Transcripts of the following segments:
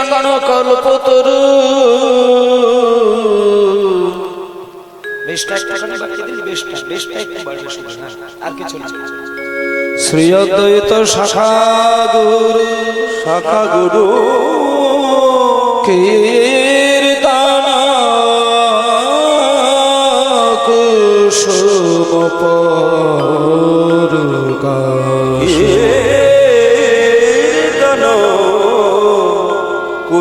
চন্দন কল্পতরু শ্রী অদ্বৈত শাখা গুরু শাখা গুরু কীর্তন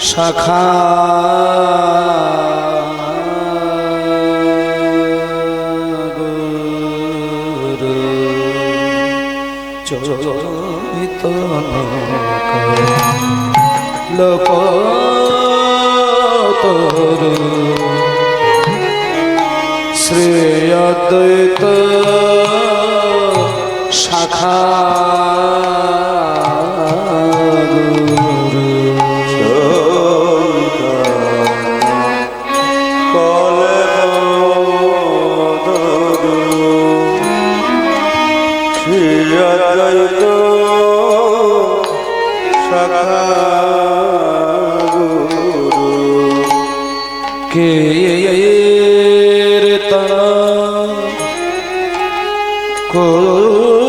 শাখা। চলিত লোক তরু। শ্রেয়দ্বৈত শাখা। সকল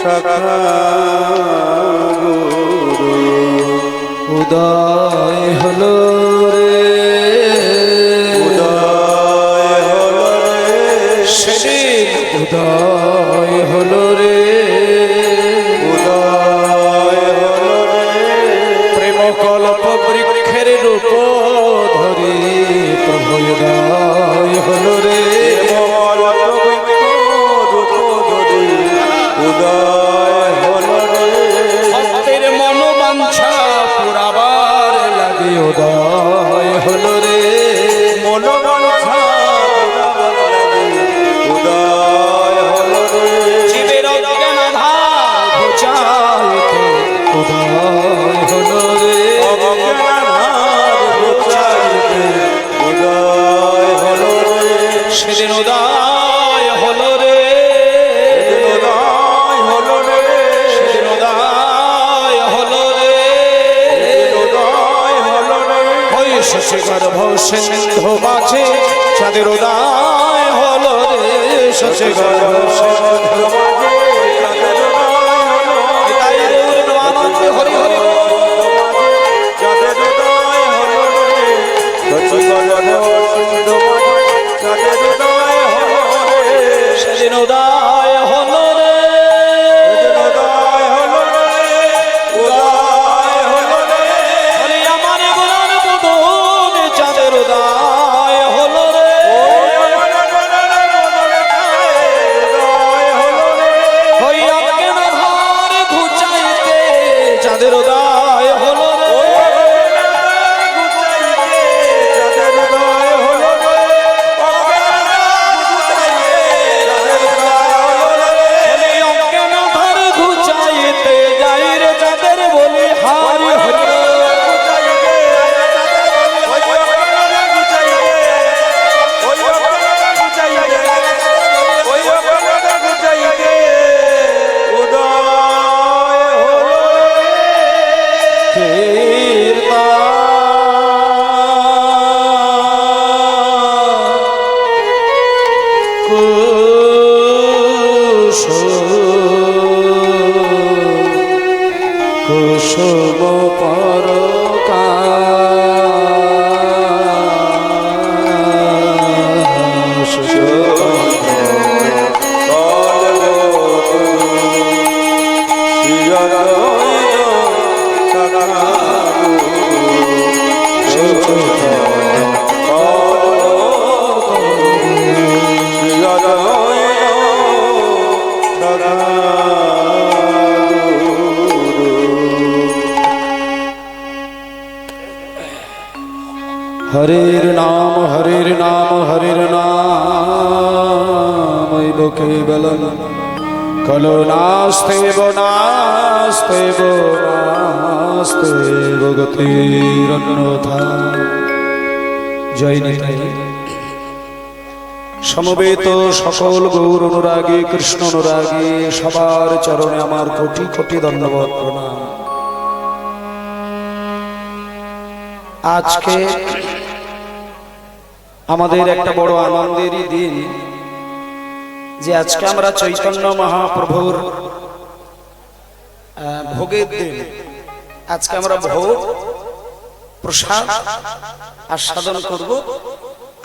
সখা উদয় Udah. শেষে সিন্ধু সিন্ধ মাঝে চাঁদের উদয় হল রে শেষে গর্ভ সিন্ধ নাম লোকে বলন কলো নাস্তেব নাস্তেব নাস্তেব গতির অন্যথা জয় নিতাই। সমবেত সকল গৌর অনুরাগী, কৃষ্ণ অনুরাগী, সবার চরণে আমার কোটি কোটি ধন্যবাদ, প্রণাম। আজকে আমাদের একটা বড় আনন্দেরই দিন। যে আজকে আমরা চৈতন্য মহাপ্রভুর ভোগের দিন। আজকে আমরা ভোগ, প্রসাদ আস্বাদন করব।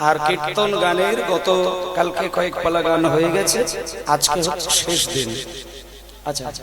আর কীর্তন গানের গত কালকে কয়েক পালা গান হয়ে গেছে। আজকে শেষ দিন। আচ্ছা আচ্ছা।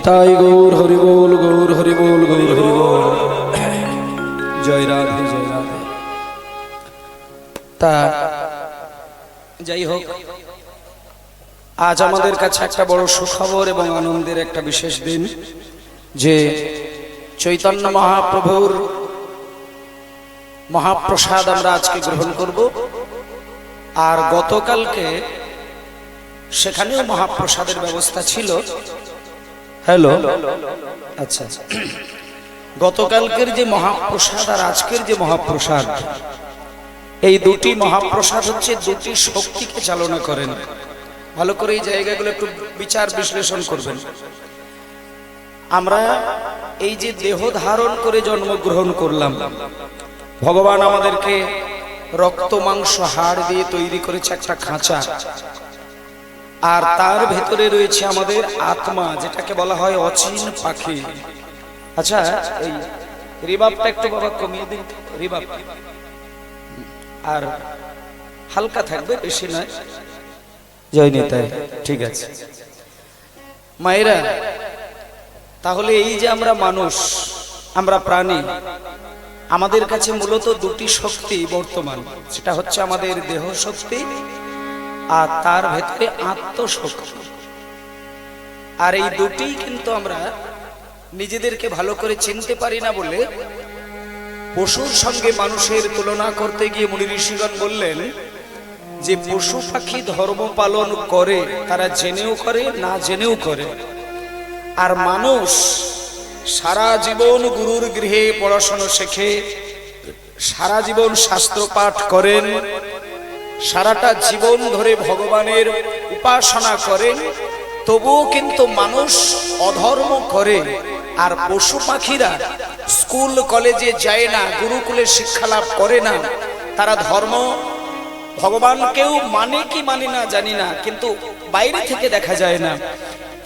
নিতাই গৌর হরিবোল গৌর হরিবোল গৌর হরিবোল জয় রাধে জয় রাধে। তা, যাই হোক, আজ আমাদের কাছে একটা বড় সুখবর এবং আনন্দের একটা বিশেষ দিন, যে চৈতন্য মহাপ্রভুর মহাপ্রসাদ আমরা আজকে গ্রহণ করব। আর গতকালকে সেখানেও মহাপ্রসাদের ব্যবস্থা ছিল। হ্যালো আচ্ছা আচ্ছা। গতকালকের যে মহাপ্রসাদ আর আজকের যে মহাপ্রসাদ এই দুটি মহাপ্রসাদ হচ্ছে দুটি শক্তিকে চালনা করেন। ভালো করে এই জায়গাগুলো একটু বিচার বিশ্লেষণ করবেন। আমরা এই যে দেহ ধারণ করে জন্মগ্রহণ করলাম ভগবান আমাদেরকে রক্ত মাংস হাড় দিয়ে তৈরি করেছে একটা খাঁচা। আর তার ভেতরে রয়েছে আমাদের আত্মা, যেটাকে বলা হয় অচিন পাখি। আচ্ছা এই রিবাবটা একটু বাবা কমিয়ে দিন রিবাব। আর হালকা থাকবে, বেশি নয়। জয় নিতাই ঠিক আছে। মায়েরা, তাহলে এই যে আমরা মানুষ, আমরা প্রাণী, আমাদের কাছে মূলত দুটি শক্তি বর্তমান। সেটা হচ্ছে আমাদের দেহ শক্তি আর তার ভেতরে আত্মশক্তি আর এই দুটি কিন্তু আমরা নিজেদেরকে ভালো করে চিনতে পারি না বলে পশুর সঙ্গে মানুষের তুলনা করতে গিয়ে মুনি ঋষিগণ বললেন যে পশু পাখি ধর্ম পালন করে, তারা জেনেও করে, না জেনেও করে। আর মানুষ সারা জীবন গুরুর গৃহে পড়াশোনা শেখে, সারা জীবন শাস্ত্র পাঠ করেন সারাটা জীবন ধরে ভগবানের উপাসনা করেন, তবুও কিন্তু মানুষ অধর্ম করে। আর পশু পাখিরা স্কুল, কলেজে যায় না, গুরুকুলে শিক্ষা লাভ করে না। তারা ধর্ম ভগবানকেও মানে কি মানে না জানি না, কিন্তু বাইরে থেকে দেখা যায় না।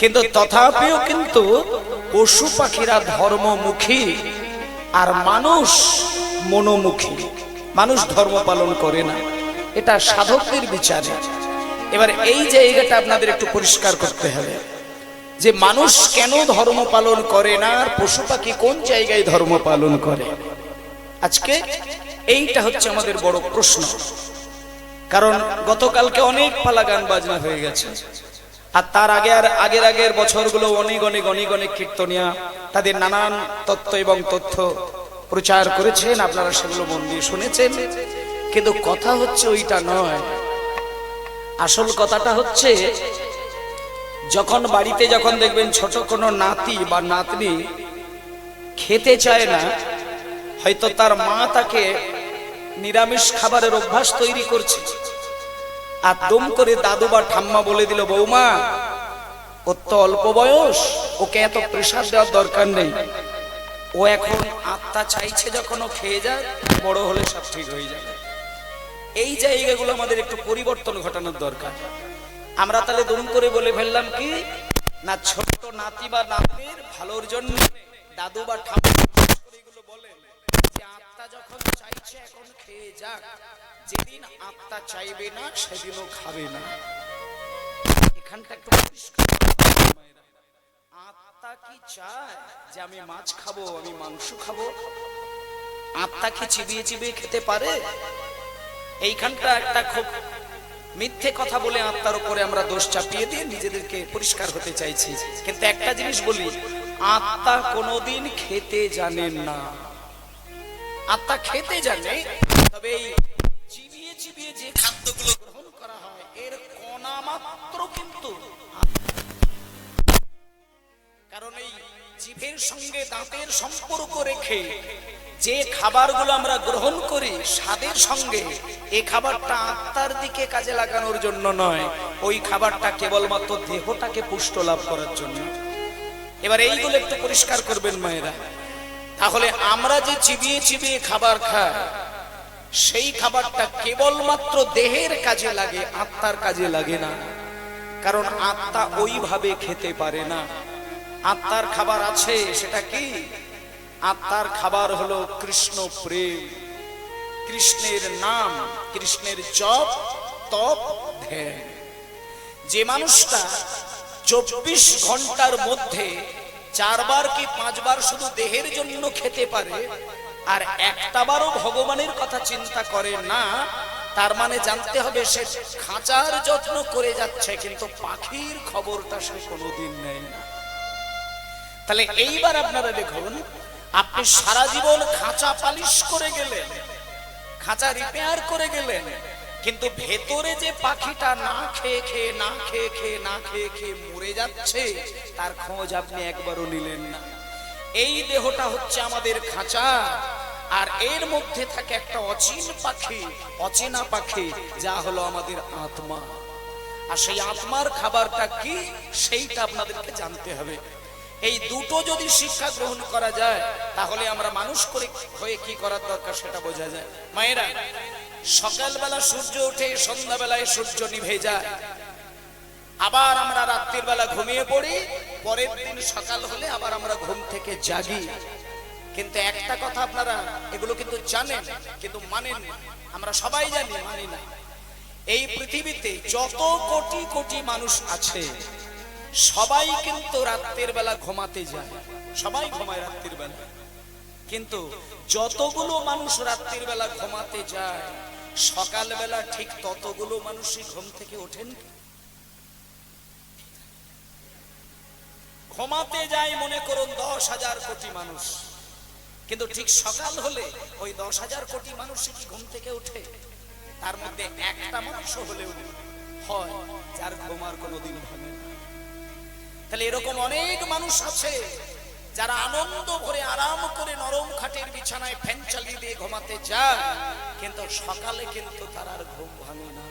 কিন্তু তথাপিও কিন্তু পশু পাখিরা ধর্মমুখী আর মানুষ মনোমুখী। মানুষ ধর্ম পালন করে না। এটা সাধকদের বিচারে। এবার এই জায়গাটা আপনাদের একটু পরিষ্কার করতে হবে। যে মানুষ কেন ধর্ম পালন করে না, আর পশু পাখি কোন জায়গায় ধর্ম পালন করে? আজকে এইটা হচ্ছে আমাদের বড় প্রশ্ন। কারণ গতকালকে অনেক পালা গান বাজনা হয়ে গেছে। আর তার আগে আর আগের আগের বছরগুলো অনেক অনেক অনেক অনেক কীর্তনিয়া তাদের নানান তত্ত্ব এবং তথ্য প্রচার করেছেন। আপনারা সেগুলো মন দিয়ে শুনেছেন। কিন্তু কথা হচ্ছে ওইটা নয়। আসল কথাটা হচ্ছে, যখন বাড়িতে যখন দেখবেন ছোট কোনো নাতি বা নাতনি খেতে চায় না, হয়তো তার মা তাকে নিরামিষ খাবারের অভ্যাস তৈরি করছে। আর দম করে দাদু বা ঠাম্মা বলে দিল, বৌমা, ওর তো অল্প বয়স, ওকে এত প্রেশার দেওয়ার দরকার নেই। ও এখন আত্মা চাইছে যখন ও খেয়ে যায়, বড় হলে সব ঠিক হয়ে যাবে। এই জায়গাগুলো আমাদের একটু পরিবর্তন ঘটানোর দরকার। আমরা তাহলে দুম করে বলে ফেললাম কি? না ছোট নাতি বা নাতির ভালোর জন্য দাদু বা এগুলো বলেন যে আত্মা যখন চাইছে এখন খেয়ে যাক। যেদিন আত্মা চাইবে না, সেদিনও খাবে না। এখানটা একটু কি চায় যে আমি মাছ খাব, আমি মাংস খাব? আত্মা কি চিবিয়ে চিবিয়ে খেতে পারে? এইখানটা একটা খুব মিথ্যে কথা বলে আত্মার উপরে আমরা দোষ চাপিয়ে দিয়ে নিজেদেরকে পরিষ্কার হতে চাইছি। কিন্তু একটা জিনিস বলি, আত্মা কোনোদিন খেতে জানেন না। আত্মা খেতে জানে, তবে এই চিবিয়ে চিবিয়ে যে খাদ্যগুলো গ্রহণ করা হয়, এর কণা মাত্র কিন্তু কারণ এই জিভের সঙ্গে দাঁতের সম্পর্ক রেখে যে খাবারগুলো আমরা গ্রহণ করি স্বাদের সঙ্গে এই খাবারটা আত্মার দিকে কাজে লাগানোর জন্য নয়, ওই খাবারটা কেবলমাত্র দেহটাকে পুষ্ট লাভ করার জন্য। এবার এইগুলো একটু পরিষ্কার করবেন মায়েরা। তাহলে আমরা যে চিবিয়ে চিবিয়ে খাবার খাই, সেই খাবারটা কেবলমাত্র দেহের কাজে লাগে, আত্মার কাজে লাগে না। কারণ আত্মা ওইভাবে খেতে পারে না। আত্মার খাবার আছে, সেটা কি? আত্মার খাবার হলো কৃষ্ণ প্রেম। কৃষ্ণের নাম, কৃষ্ণের জপ, তপ, ধ্যান। যে মানুষটা চব্বিশ ঘণ্টার মধ্যে চারবার কি পাঁচবার শুধু দেহের জন্য খেতে পারে, আর একটাবারও ভগবানের কথা চিন্তা করে না, তার মানে জানতে হবে সে খাঁচার যত্ন করে যাচ্ছে, কিন্তু পাখির খবরটা সে কোনোদিন নেয় না। তাহলে এইবার আপনারা দেখুন, আপনি সারা জীবন খাঁচা পালিশ করে গেলেন, খাঁচা রিপেয়ার করে গেলেন, কিন্তু ভেতরে যে পাখিটা না খেয়ে খেয়ে, না খেয়ে খেয়ে, না খেয়ে খেয়ে মরে যাচ্ছে, তার খোঁজ আপনি একবারও নিলেন না। এই দেহটা হচ্ছে আমাদের খাঁচা, আর এর মধ্যে থাকে একটা অচিন পাখি, অচেনা পাখি, যা হলো আমাদের আত্মা। আর সেই আত্মার খাবারটা কি, সেইটা আপনাদেরকে জানতে হবে। এই দুটো যদি শিক্ষা গ্রহণ করা যায়, তাহলে আমরা মানুষ করে হয়ে কি করার দরকার সেটা বোঝা যায়। মায়েরা, সকালবেলা সূর্য ওঠে, সন্ধ্যাবেলায় সূর্য নিভে যায়। আবার আমরা রাত্রির বেলা ঘুমিয়ে পড়ি, পরের দিন সকাল হলে আবার আমরা ঘুম থেকে জাগি। কিন্তু একটা কথা আপনারা এগুলো কিন্তু জানেন, কিন্তু মানেন আমরা সবাই জানি, মানি না। এই পৃথিবীতে যত কোটি কোটি মানুষ আছে সবাই কিন্তু রাত্রের বেলা ঘুমাতে যায়। সবাই ঘুমায় রাত্রির বেলা। কিন্তু যতগুলো মানুষ রাত্রির বেলা ঘুমাতে যায়, সকালবেলা ঠিক ততগুলো মানুষই ঘুম থেকে ওঠেন ঘুমাতে যায় মনে করুন দশ হাজার কোটি মানুষ। কিন্তু ঠিক সকাল হলে ওই দশ হাজার কোটি মানুষই কি ঘুম থেকে ওঠে? তার মধ্যে একটা মানুষ হলেও হয়, যার ঘুম আর কোনোদিন ভাঙে তাহলে এরকম অনেক মানুষ আছে যারা আনন্দ ভরে আরাম করে নরম খাটের বিছানায় ফ্যান চালিয়ে দিয়ে ঘুমাতে যায়, কিন্তু সকালে কিন্তু তার আর ঘুম ভাঙে না।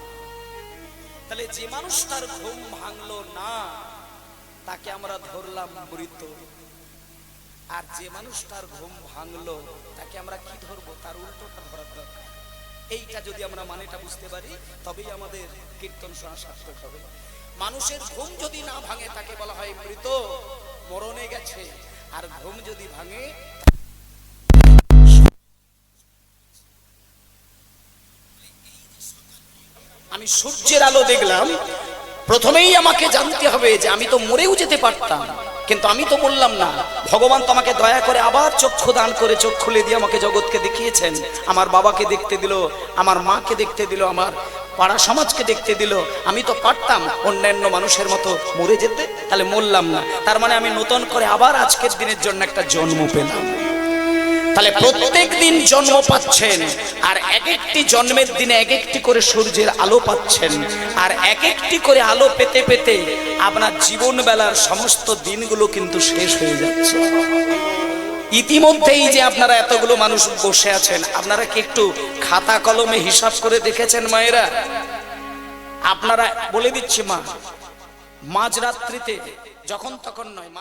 তাহলে যে মানুষ তার ঘুম ভাঙলো না, তাকে আমরা ধরলাম মৃত। আর যে মানুষ তার ঘুম ভাঙলো, তাকে আমরা কি ধরবো? তার উল্টোটা ধরার দরকার। এইটা যদি আমরা মানেটা বুঝতে পারি, তবেই আমাদের কীর্তন শোনা সার্থক হবে। মানুষের ঘুম যদি না ভাঙে, তাকে বলা হয় মৃত, মরণে গেছে। আর ঘুম যদি ভাঙে, আমি সূর্যের আলো দেখলাম। প্রথমেই আমাকে জানতে হবে যে আমি তো মরেও যেতে পারতাম, কিন্তু আমি তো বললাম না। ভগবান তো আমাকে দয়া করে আবার চক্ষু দান করে চোখ খুলে দিয়ে আমাকে জগৎকে দেখিয়েছেন। আমার বাবাকে দেখতে দিল, আমার মাকে দেখতে দিল, আমার পাড়া সমাজকে দেখতে দিল, আমি তো পারতাম অন্যান্য মানুষের মতো মরে যেতে, তাহলে মরলাম না। তার মানে আমি নতুন করে আবার আজকের দিনের জন্য একটা জন্ম পেলাম। তাহলে প্রত্যেক দিন জন্ম পাচ্ছেন, আর এক একটি জন্মের দিনে এক একটি করে সূর্যের আলো পাচ্ছেন, আর এক একটি করে আলো পেতে পেতে আপনার জীবন বেলার সমস্ত দিনগুলো কিন্তু শেষ হয়ে যাচ্ছে। ইতিমধ্যেই যে আপনারা এতগুলো মানুষ বসে আছেন, আপনারা কি একটু খাতা কলমে হিসাব করে দেখেছেন মায়েরা? আপনারা বলে দিচ্ছি মা, মাঝরাত্রিতে, যখন তখন নয়